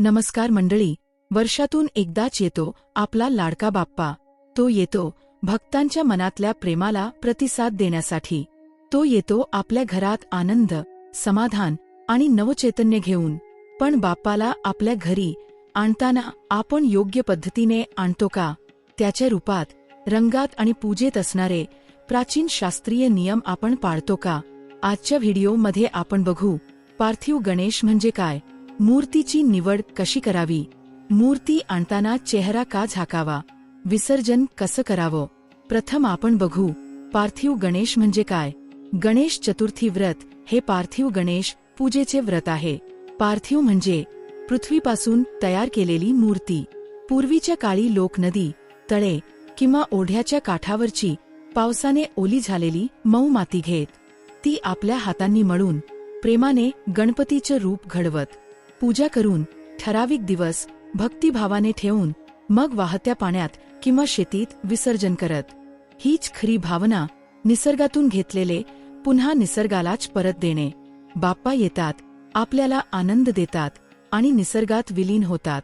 नमस्कार मंडळी वर्षातून एकदाच येतो आपला लाडका बाप्पा. तो येतो भक्तांच्या मनातल्या प्रेमाला प्रतिसाद देण्यासाठी. तो येतो आपल्या घरात आनंद समाधान आणि नवचैतन्य घेऊन. पण बाप्पाला आपल्या घरी आणताना आपण योग्य पद्धतीने आणतो का? त्याच्या रूपात रंगात आणि पूजेत असणारे प्राचीन शास्त्रीय नियम आपण पाळतो का? आजच्या व्हिडिओमध्ये आपण बघू पार्थिव गणेश म्हणजे काय? मूर्तीची निवड कशी करावी? मूर्ती आणताना चेहरा का झाकावा? विसर्जन कसं करावं? प्रथम आपण बघू पार्थिव गणेश म्हणजे काय? गणेश चतुर्थी व्रत हे पार्थिव गणेश पूजेचे व्रत आहे. पार्थिव म्हणजे पृथ्वीपासून तयार केलेली मूर्ती. पूर्वीच्या काळी लोक नदी तळे किंवा ओढ्याच्या काठावरची पावसाने ओली झालेली मऊ माती घेत. ती आपल्या हातांनी मळून प्रेमाने गणपतीचं रूप घडवत. पूजा करून ठराविक दिवस भक्तिभावाने ठेवून मग वाहत्या पाण्यात किंवा शेतीत विसर्जन करत. हीच खरी भावना निसर्गातून घेतलेले पुन्हा निसर्गालाच परत देणे. बाप्पा येतात आपल्याला आनंद देतात आणि निसर्गात विलीन होतात.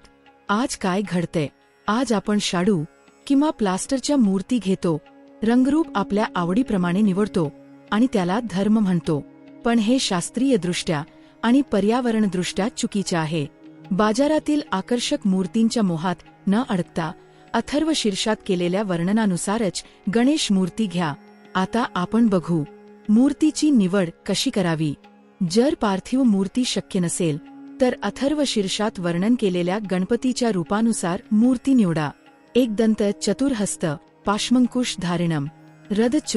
आज काय घडते आज आपण शाडू किंवा प्लास्टरच्या मूर्ती घेतो रंगरूप आपल्या आवडीप्रमाणे निवडतो आणि त्याला धर्म म्हणतो. पण हे शास्त्रीयदृष्ट्या आणि पर्यावरणदृष्ट्या चुकीच्या आहे. बाजारातील आकर्षक मूर्तींच्या मोहात न अडकता अथर्व शीर्षात केलेल्या वर्णनानुसारच गणेश मूर्ती घ्या. आता आपण बघू मूर्तीची निवड कशी करावी? जर पार्थिव मूर्ती शक्य नसेल तर अथर्व शीर्षात वर्णन केलेल्या गणपतीच्या रूपानुसार मूर्ती निवडा. एक दंत चतुर्हस्त पाश्मंकुश धारिणम रदच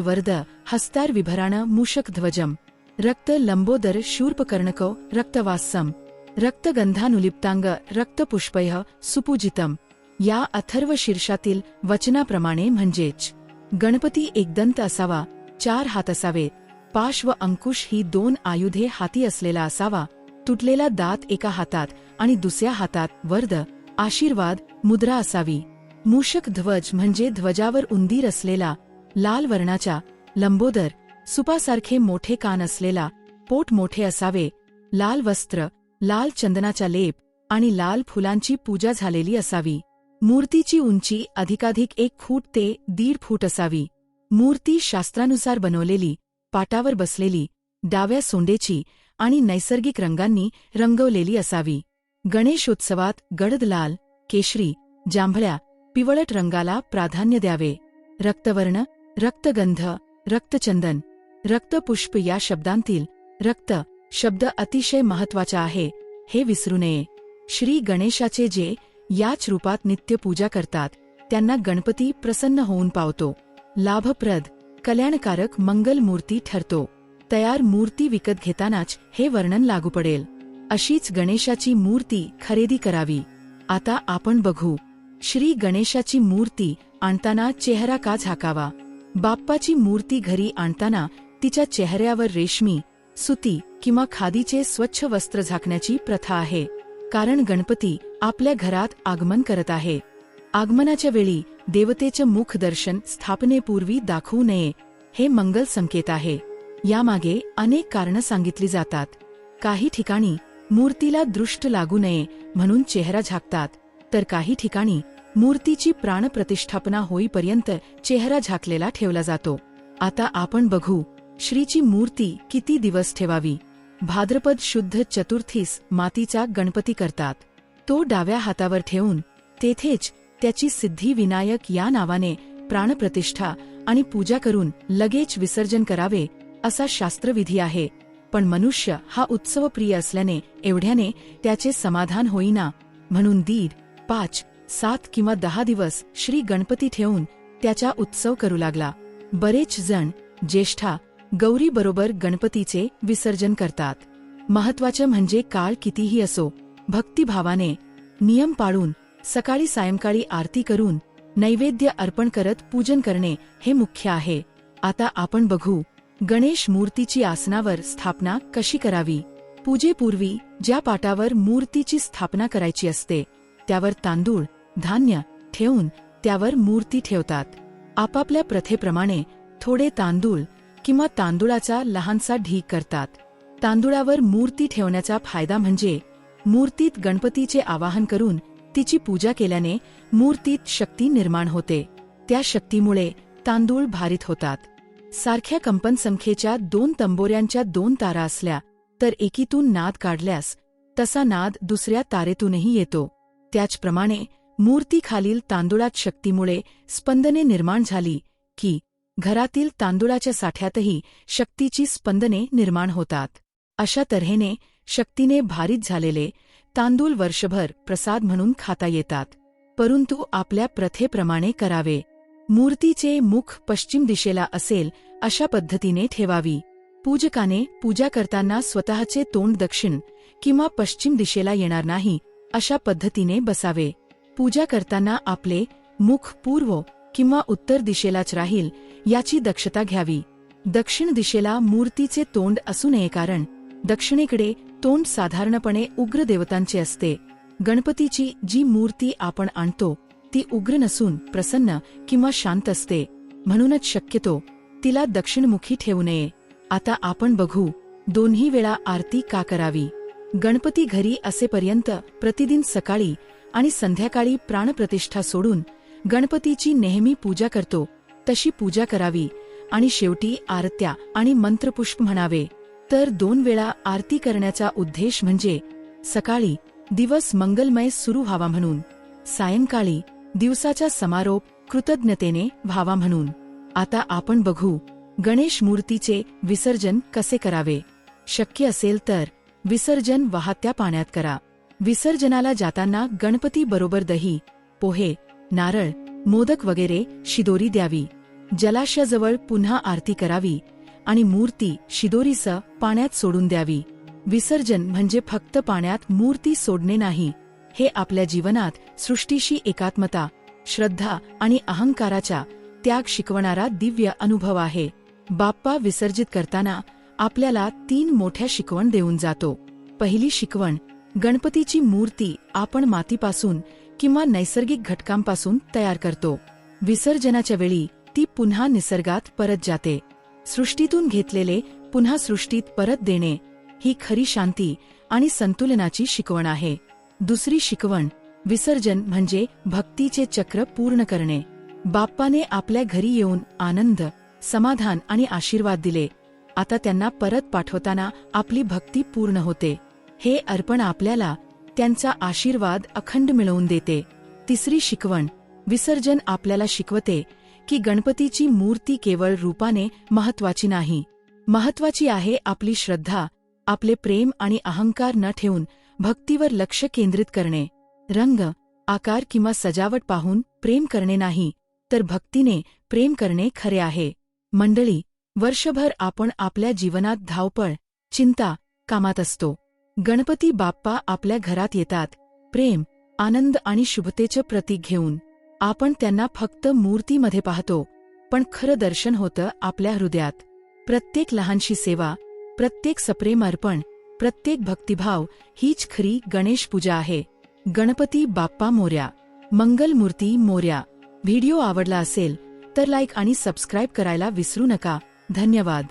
हस्तार विभराण मूषक ध्वजम रक्त लंबोदर शूर्पकर्णको रक्तवासम। रक्तगंधानुलिप्तांग रक्तपुष्पय सुपूजितम। या अथर्व शीर्षातील वचनाप्रमाणे म्हणजेच गणपती एकदंत असावा चार हात असावेत पाश व अंकुश ही दोन आयुधे हाती असलेला असावा तुटलेला दात एका हातात आणि दुसऱ्या हातात वर्द आशीर्वाद मुद्रा असावी। मूषक ध्वज म्हणजे ध्वजावर उंदीर असलेला लाल वर्णाच्या लंबोदर सुपासारखे मोठे कान असलेला पोट मोठे असावे लाल वस्त्र लाल चंदनाचा लेप आणि लाल फुलांची पूजा झालेली असावी. मूर्तीची उंची अधिकाधिक एक फूट ते दीड फूट असावी. मूर्ती शास्त्रानुसार बनवलेली पाटावर बसलेली डाव्या सोंडेची आणि नैसर्गिक रंगांनी रंगवलेली असावी. गणेशोत्सवात गडद लाल केशरी जांभळ्या पिवळट रंगाला प्राधान्य द्यावे. रक्तवर्ण रक्तगंध रक्तचंदन रक्तपुष्प या शब्दांतील रक्त शब्द अतिशय महत्त्वाचा आहे हे विसरू नये. श्री गणेशाचे जे याच रूपात नित्य पूजा करतात त्यांना गणपती प्रसन्न होऊन पावतो. लाभप्रद कल्याणकारक मंगल मूर्ती ठरतो. तयार मूर्ती विकत घेतानाच हे वर्णन लागू पडेल. अशीच गणेशाची मूर्ती खरेदी करावी. आता आपण बघू. श्री गणेशाची मूर्ती आणताना चेहरा का झाकावा? बाप्पाची मूर्ती घरी आणताना तिच्या चेहऱ्यावर रेशमी सुती किंवा खादीचे स्वच्छ वस्त्र झाकण्याची प्रथा आहे. कारण गणपती आपल्या घरात आगमन करत आहे. आगमनाच्या वेळी देवतेचे मुख दर्शन स्थापनेपूर्वी दाखवू नये हे मंगल संकेत आहे. यामागे अनेक कारणं सांगितली जातात. काही ठिकाणी मूर्तीला दृष्ट लागू नये म्हणून चेहरा झाकतात तर काही ठिकाणी मूर्तीची प्राणप्रतिष्ठापना होईपर्यंत चेहरा झाकलेला ठेवला जातो. आता आपण बघू श्रीची मूर्ती किती दिवस ठेवावी? भाद्रपद शुद्ध चतुर्थीस मातीचा गणपती करतात. तो डाव्या हातावर ठेवून तेथेच त्याची सिद्धिविनायक या नावाने प्राणप्रतिष्ठा आणि पूजा करून लगेच विसर्जन करावे असा शास्त्रविधी आहे. पण मनुष्य हा उत्सवप्रिय असल्याने एवढ्याने त्याचे समाधान होईना. म्हणून दीड पाच सात किंवा दहा दिवस श्री गणपती ठेवून त्याचा उत्सव करू लागला. बरेच जण ज्येष्ठा गौरी बरोबर गणपतीचे विसर्जन करतात. महत्वाचं म्हणजे काळ कितीही असो भक्तिभावाने नियम पाळून सकाळी सायंकाळी आरती करून नैवेद्य अर्पण करत पूजन करणे हे मुख्य आहे. आता आपण बघू गणेश मूर्तीची आसनावर स्थापना कशी करावी? पूजेपूर्वी ज्या पाटावर मूर्तीची स्थापना करायची असते त्यावर तांदूळ धान्य ठेवून त्यावर मूर्ती ठेवतात. आपापल्या प्रथेप्रमाणे थोडे तांदूळ किंवा तांदुळाचा लहानसा ढीक करतात. तांदुळावर मूर्ती ठेवण्याचा फायदा म्हणजे मूर्तीत गणपतीचे आवाहन करून तिची पूजा केल्याने मूर्तीत शक्ती निर्माण होते. त्या शक्तीमुळे तांदूळ भारित होतात. सारख्या कंपनसंख्येच्या दोन तंबोऱ्यांच्या दोन तारा असल्या तर एकीतून नाद काढल्यास तसा नाद दुसऱ्या तारेतूनही येतो. त्याचप्रमाणे मूर्तीखालील तांदुळात शक्तीमुळे स्पंदने निर्माण झाली की घरातील तांदुळाच्या साठ्यातही शक्तीची स्पंदने निर्माण होतात. अशा तऱ्हेने शक्तीने भारित झालेले तांदूळ वर्षभर प्रसाद म्हणून खाता येतात. परंतु आपल्या प्रथेप्रमाणे करावे. मूर्तीचे मुख पश्चिम दिशेला असेल अशा पद्धतीने ठेवावी. पूजकाने पूजा करताना स्वतःचे तोंड दक्षिण किंवा पश्चिम दिशेला येणार नाही अशा पद्धतीने बसावे. पूजा करताना आपले मुख पूर्व किंवा उत्तर दिशेलाच राहील याची दक्षता घ्यावी. दक्षिण दिशेला मूर्तीचे तोंड असू नये कारण दक्षिणेकडे तोंड साधारणपणे उग्र देवतांचे असते. गणपतीची जी मूर्ती आपण आणतो ती उग्र नसून प्रसन्न किंवा शांत असते. म्हणूनच शक्यतो तिला दक्षिणमुखी ठेवू नये. आता आपण बघू दोन्ही वेळा आरती का करावी? गणपती घरी असेपर्यंत प्रतिदिन सकाळी आणि संध्याकाळी प्राणप्रतिष्ठा सोडून गणपतीची नेहमी पूजा करतो तशी पूजा करावी आणि शेवटी आरत्या आणि मंत्रपुष्प म्हणावे. तर दोन वेळा आरती करण्याचा उद्देश म्हणजे सकाळी दिवस मंगलमय सुरू व्हावा म्हणून सायंकाळी दिवसाचा समारोप कृतज्ञतेने व्हावा म्हणून. आता आपण बघू गणेश मूर्तीचे विसर्जन कसे करावे. शक्य असेल तर विसर्जन वाहत्या पाण्यात करा. विसर्जनाला जाताना गणपती बरोबर दही पोहे नारळ मोदक वगैरे शिदोरी द्यावी. जलाशयाजवळ पुन्हा आरती करावी आणि मूर्ती शिदोरीसह पाण्यात सोडून द्यावी. विसर्जन म्हणजे फक्त पाण्यात मूर्ती सोडणे नाही. हे आपल्या जीवनात सृष्टीशी एकात्मता श्रद्धा आणि अहंकाराचा त्याग शिकवणारा दिव्य अनुभव आहे. बाप्पा विसर्जित करताना आपल्याला तीन मोठ्या शिकवण देऊन जातो. पहिली शिकवण गणपतीची मूर्ती आपण मातीपासून किंवा नैसर्गिक घटकांपासून तयार करतो. विसर्जनाच्या वेळी ती पुन्हा निसर्गात परत जाते. सृष्टीतून घेतलेले पुन्हा सृष्टीत परत देणे ही खरी शांती आणि संतुलनाची शिकवण आहे. दुसरी शिकवण विसर्जन म्हणजे भक्तीचे चक्र पूर्ण करणे. बाप्पाने आपल्या घरी येऊन आनंद समाधान आणि आशीर्वाद दिले. आता त्यांना परत पाठवताना आपली भक्ती पूर्ण होते. हे अर्पण आपल्याला त्यांचा आशीर्वाद अखंड मिळवून देते. तिसरी शिकवण विसर्जन आपल्याला शिकवते की गणपतीची मूर्ती केवळ रूपाने महत्वाची नाही. महत्वाची आहे आपली श्रद्धा आपले प्रेम आणि अहंकार न ठेवून भक्तीवर लक्ष केंद्रित करणे. रंग आकार किंवा सजावट पाहून प्रेम करणे नाही तर भक्तीने प्रेम करणे खरे आहे. मंडळी वर्षभर आपण आपल्या जीवनात धावपळ चिंता कामात असतो. गणपती बाप्पा आपल्या घरात येतात. प्रेम आनंद आणि शुभतेचं प्रतीक घेऊन आपण त्यांना फक्त मूर्तीमध्ये पाहतो पण खरं दर्शन होतं आपल्या हृदयात. प्रत्येक लहानशी सेवा प्रत्येक सप्रेम अर्पण प्रत्येक भक्तिभाव हीच खरी गणेश पूजा आहे. गणपती बाप्पा मोर्या मंगल मूर्ती मोर्या. व्हिडिओ आवडला असेल तर लाईक आणि सबस्क्राईब करायला विसरू नका. धन्यवाद.